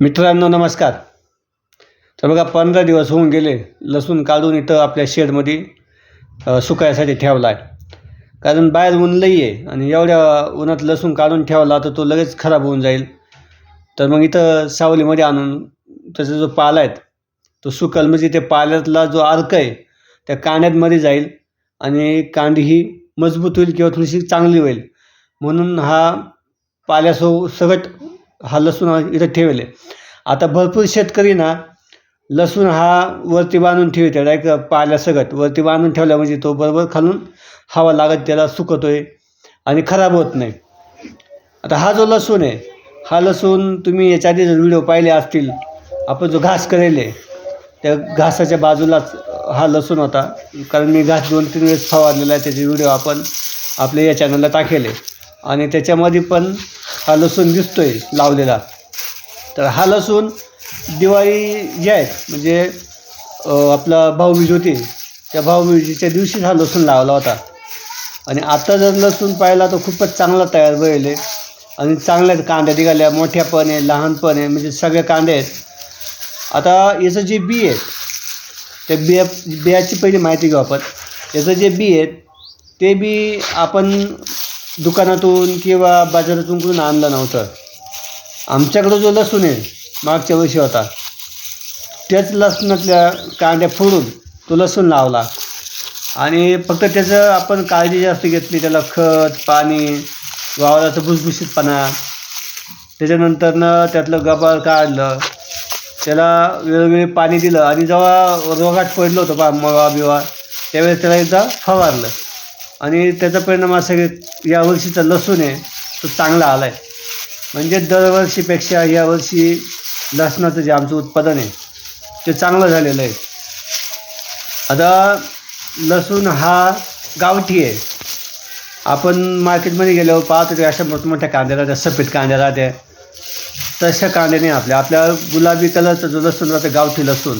मित्रांनो नमस्कार. तर बघा पंधरा दिवस होऊन गेले. लसूण काढून इथं आपल्या शेडमध्ये सुकायसाठी ठेवला आहे कारण बाहेर ऊन लई आहे आणि एवढ्या उन्हात लसूण काढून ठेवला तर तो लगेच खराब होऊन जाईल. तर मग इथं सावलीमध्ये आणून त्याचा जो पाला आहे तो सुकल म्हणजे ते पाल्यातला जो अर्क आहे त्या कांड्यांमध्ये जाईल आणि कांडी ही मजबूत होईल किंवा थोडीशी चांगली होईल. म्हणून हा पाल्यासो सगट हा लसूण इथं ठेवले. आता भरपूर शेतकरी ना लसूण हा वरती बांधून ठेवते डायरेक्ट पाल्या सगट वरती बांधून ठेवला म्हणजे तो बरोबर खालून हवा लागत त्याला सुकतो आहे आणि खराब होत नाही. आता हा जो लसूण आहे हा लसूण तुम्ही याच्या आधी जर व्हिडिओ पाहिले असतील आपण जो घास करेल आहे त्या घासाच्या बाजूलाच हा लसूण होता. कारण मी घास दोन तीन वेळेस फवारलेला आहे त्याचे व्हिडिओ आपण आपल्या या चॅनलला टाकेले. आणि त्याच्यामध्ये पण हा लसूण दिसतोय लावलेला. तर हा लसूण दिवाळी जे आहेत म्हणजे आपला भाऊबीज होती त्या भाऊबीजेच्या दिवशीच हा लसूण लावला होता. आणि आता जर लसूण पाहिला तर खूपच चांगला तयार होईल आहे. आणि चांगल्या कांद्या निघाल्या मोठ्या पण आहे लहान पण आहे म्हणजे सगळे कांदे आहेत. आता याचं जे बी आहे त्या बिया बियाची पहिली माहिती घेऊ आपण. याचं जे बी आहे ते बी आपण दुकानातून किंवा बाजारातून कुठून आणलं नव्हतं. आमच्याकडं जो लसूण आहे मागच्या वर्षी होता त्याच लसणातल्या कांड्या फोडून तो लसूण लावला. आणि फक्त त्याचं आपण काळजी जास्त घेतली त्याला खत पाणी वावराचं भुसभुशीतपणा. त्याच्यानंतरनं त्यातलं गबाळ काढलं. त्याला वेळोवेळी पाणी दिलं आणि जेव्हा रोगात पडलं होतं बा मवा बिवा त्यावेळेस त्याला एकदा फवारलं. आणि त्याचा परिणाम असा की यावर्षीचा लसूण आहे तो चांगला आला आहे म्हणजे दरवर्षीपेक्षा यावर्षी लसणाचं जे आमचं उत्पादन आहे ते चांगलं झालेलं आहे. आता लसूण हा गावठी आहे. आपण मार्केटमध्ये गेल्यावर पाहतो की अशा मोठमोठ्या कांद्या राहत्या सफेद कांद्या राहत्या. तशा कांद्या नाही आपल्या आपल्या गुलाबी कलरचा जो लसूण राहतो गावठी लसूण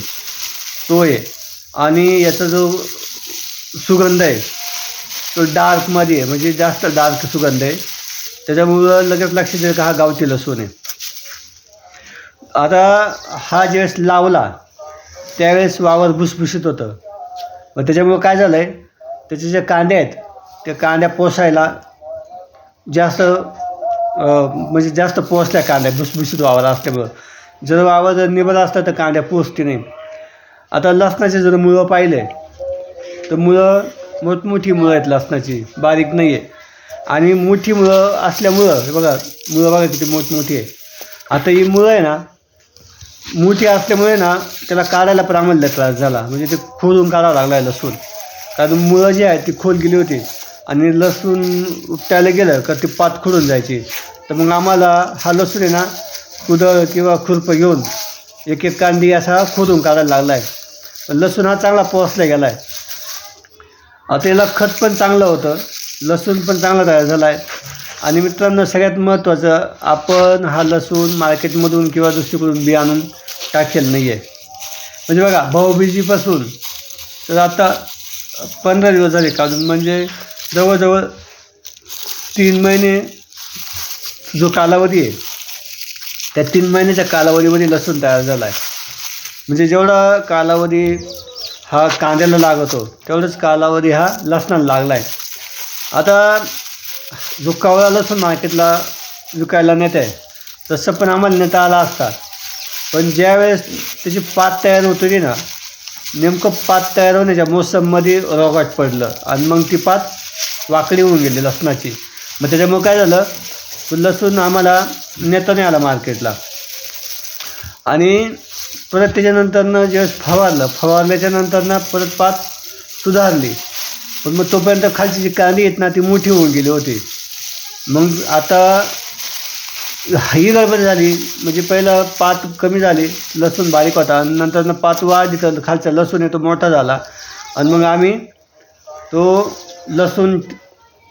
तो आहे. आणि याचा जो सुगंध आहे तो डार्कमध्ये आहे म्हणजे जास्त डार्क सुगंध आहे. त्याच्यामुळं लगेच लक्षात येईल का हा गावठी लसूण आहे आता हा ज्यावेळेस लावला त्यावेळेस वावर भुसभुशीत होतं. मग त्याच्यामुळं काय झालं आहे त्याचे जे कांदे आहेत त्या कांद्या पोसायला जास्त म्हणजे जास्त पोसल्या कांद्या भुसभुशीत वावर असल्यामुळं. जर वावर जर निबल असतं तर कांद्या पोसते नाही. आता लसणाचे जर मुळं पाहिले तर मुळं मोठमोठी मुळं आहेत लसणाची. बारीक नाही आहे आणि मोठी मुळं असल्यामुळं हे बघा मुळं बघा किती मोठमोठी आहे. आता ही मुळं आहे ना मोठी असल्यामुळे ना त्याला काढायला पण आम्हाला त्रास झाला. म्हणजे ते खोलून काढावं लागला आहे लसूण. कारण मुळं जी आहे ती खोल गेली होती. आणि लसूण उपटायला गेलं का ती पात खोडून जायची. तर मग आम्हाला हा लसूण आहे ना कुदळ किंवा खुरपं घेऊन एक एक कांदी असा खोदून काढायला लागला आहे लसूण हा चांगला पोसला गेला आहे आता खत पण चांगलं होतं लसूण पण चांगला तयार झाला आहे आणि मित्रांनो सगळ्यात महत्त्वाचं आपण हा लसूण मार्केटमधून किंवा दुसरीकडून बी आणून टाकेल नाही आहे म्हणजे बघा भाऊबीजीपासून तर आता पंधरा दिवस झाले काढून म्हणजे जवळजवळ तीन महिने जो कालावधी आहे त्या तीन महिन्याच्या कालावधीमध्ये लसूण तयार झाला आहे म्हणजे जेवढा कालावधी हा कांद्याला लागतो. तेवढंच कालावधी हा लसणाला लागला आहे आता जो कवळा लसूण मार्केटला विकायला नेत आहे तसं पण आम्हाला नेता आला असता. पण ज्यावेळेस त्याची पात तयार होत होती ना नेमकं पात तयार होण्याच्या मोसममध्ये रोगाट पडलं आणि मग ती पात वाकडी होऊन गेली लसणाची. मग त्याच्यामुळे काय झालं लसूण आम्हाला नेता नाही आला मार्केटला. आणि परत त्याच्यानंतरनं ज्यावेळेस फवारलं फवारल्याच्या नंतरनं परत पात सुधारली. पण मग तोपर्यंत खालची जी कांदी आहेत ना ती मोठी होऊन गेली होती. मग आता ही गडबड झाली. म्हणजे पहिलं पात कमी झाली लसूण बारीक होता. आणि नंतरनं पात वाढली तर खालचा लसूण आहे तो मोठा झाला. आणि मग आम्ही तो लसूण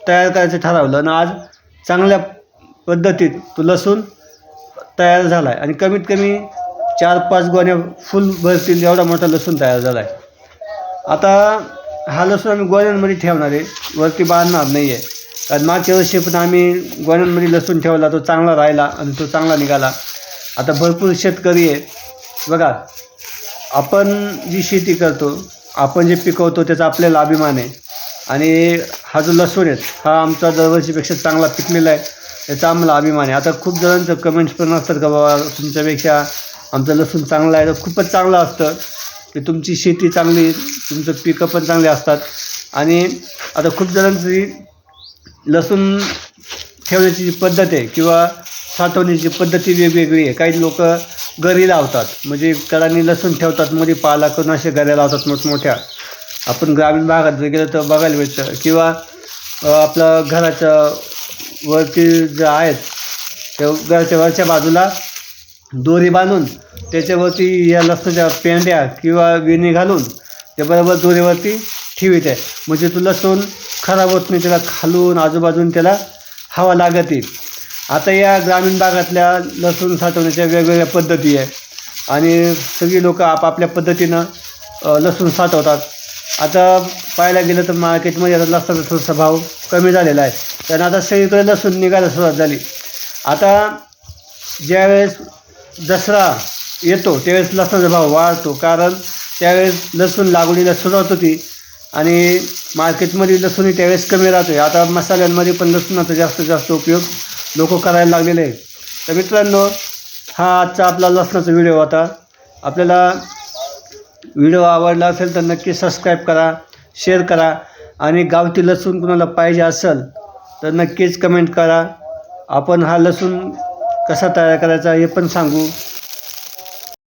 तयार करायचं ठरवलं. आणि आज चांगल्या पद्धतीत तो लसूण तयार झाला आहे आणि कमीत कमी चार पाच गोण्या फुल भरतील एवढा मोठा लसूण तयार झाला आहे आता हा लसूण आम्ही गोण्यांमध्ये ठेवणार आहे. वरती बांधणार नाही आहे कारण मागच्या वर्षी पण आम्ही गोण्यांमध्ये लसूण ठेवला तो चांगला राहिला आणि तो चांगला निघाला. आता भरपूर शेतकरी आहे. बघा आपण जी शेती करतो आपण जे पिकवतो त्याचा आपल्याला अभिमान आहे. आणि हा जो लसूण आहे हा आमचा दरवर्षीपेक्षा चांगला पिकलेला आहे. याचा आम्हाला अभिमान आहे. आता खूप जणांचं कमेंट्स पण असतात का बाबा तुमच्यापेक्षा आमचं लसूण चांगलं आहे तर खूपच चांगलं असतं. की तुमची शेती चांगली तुमचं पिकं पण चांगली असतात. आणि आता खूप जणांची लसूण ठेवण्याची जी पद्धत आहे किंवा साठवण्याची पद्धती वेगवेगळी आहे. काही लोक गरी लावतात. म्हणजे कडाने लसूण ठेवतात मध्ये पाला करून असे गऱ्या लावतात मोठमोठ्या. आपण ग्रामीण भागात जर गेलं तर बघायला भेटतं. किंवा आपलं घराच्या वरती जे आहेत त्या घराच्या वरच्या बाजूला दोरी बांधून त्याच्यावरती या लसणाच्या पेंड्या किंवा विणी घालून ते बरोबर दोरीवरती ठेवीत. आहे म्हणजे तो लसूण खराब होत नाही त्याला खालून आजूबाजून त्याला हवा लागत येईल आता या ग्रामीण भागातल्या लसूण साठवण्याच्या वेगवेगळ्या पद्धती आहे. आणि सगळी लोकं आपापल्या पद्धतीनं लसूण साठवतात. आता पाहायला गेलं तर मार्केटमध्ये आता लसणाचा थोडासा भाव कमी झालेला आहे. कारण आता सगळीकडे लसूण निघायला सुरुवात झाली. आता ज्यावेळेस दसरा येतो त्यावेळेस लसणाचा भाव वाढतो. कारण त्यावेळेस लसूण लागवडीला सुरुवात होती आणि मार्केटमध्ये लसूणही त्यावेळेस कमी राहतो आता मसाल्यांमध्ये पण लसूणाचा जास्तीत जास्त उपयोग लोक करायला लागलेले आहे तर मित्रांनो हा आजचा आपला लसणाचा व्हिडिओ होता. आपल्याला व्हिडिओ आवडला असेल तर नक्की सबस्क्राईब करा शेअर करा आणि गावठी लसूण कुणाला पाहिजे असेल तर नक्कीच कमेंट करा. आपण हा लसूण कसा तयार करायचा हे पण सांगू.